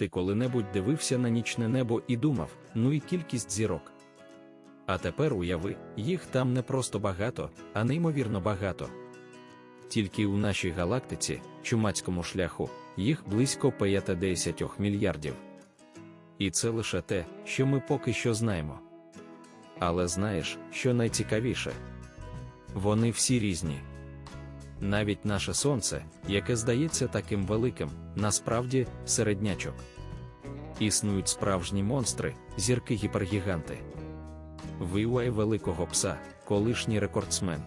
Ти коли-небудь дивився на нічне небо і думав, ну і кількість зірок. А тепер уяви, їх там не просто багато, а неймовірно багато. Тільки у нашій галактиці, чумацькому шляху, їх близько 50 мільярдів. І це лише те, що ми поки що знаємо. Але знаєш, що найцікавіше? Вони всі різні. Навіть наше сонце, яке здається таким великим, насправді середнячок. Існують справжні монстри, зірки гіпергіганти. Виуай великого пса, колишній рекордсмен.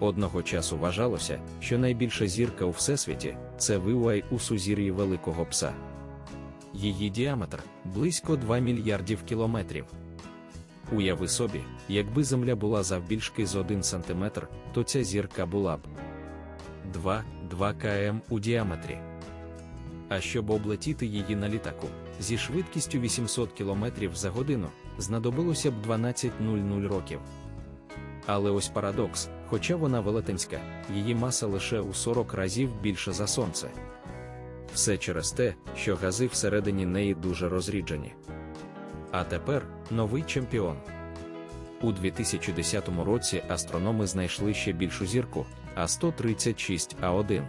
Одного часу вважалося, що найбільша зірка у всесвіті це Виуай у сузір'ї великого пса. Її діаметр близько 2 мільярдів кілометрів. Уяви собі, якби Земля була завбільшки з 1 см, то ця зірка була б 2, 2 км у діаметрі. А щоб облетіти її на літаку зі швидкістю 800 км за годину, знадобилося б 12.00 років. Але ось парадокс, хоча вона велетенська, її маса лише у 40 разів більша за сонце. Все через те, що гази всередині неї дуже розріджені. А тепер новий чемпіон. У 2010 році астрономи знайшли ще більшу зірку А136 А1.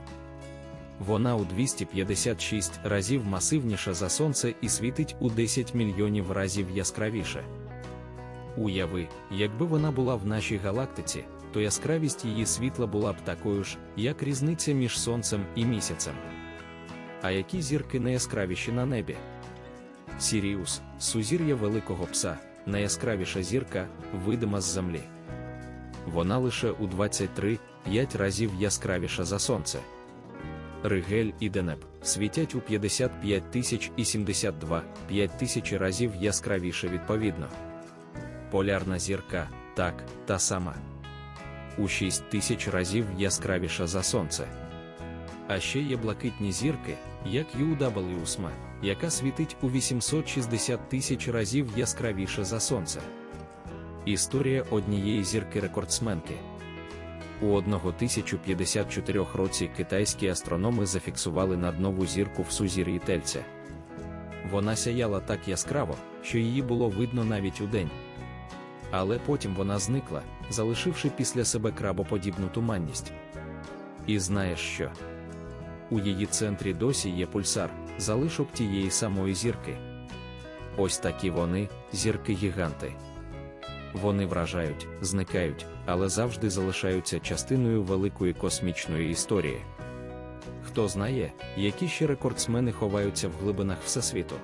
Вона у 256 разів масивніша за сонце і світить у 10 мільйонів разів яскравіше. Уяви, якби вона була в нашій галактиці, то яскравість її світла була б такою ж, як різниця між сонцем і місяцем. А які зірки найяскравіші на небі? Сіріус, сузір'я великого пса, найяскравіша зірка, видима з землі. Вона лише у 23-5 разів яскравіша за сонце. Ригель і Денеп світять у 55 тисяч і 72 5 тисяч разів яскравіше відповідно. Полярна зірка, так, та сама. У 6 тисяч разів яскравіша за сонце. А ще є блакитні зірки, як UWSMA, яка світить у 860 тисяч разів яскравіше за сонце. Історія однієї зірки-рекордсменки. У 1054 році китайські астрономи зафіксували наднову зірку в сузір'ї Тельця. Вона сяяла так яскраво, що її було видно навіть удень. Але потім вона зникла, залишивши після себе крабоподібну туманність. І знаєш що? У її центрі досі є пульсар, залишок тієї самої зірки. Ось такі вони, зірки-гіганти. Вони вражають, зникають, але завжди залишаються частиною великої космічної історії. Хто знає, які ще рекордсмени ховаються в глибинах Всесвіту?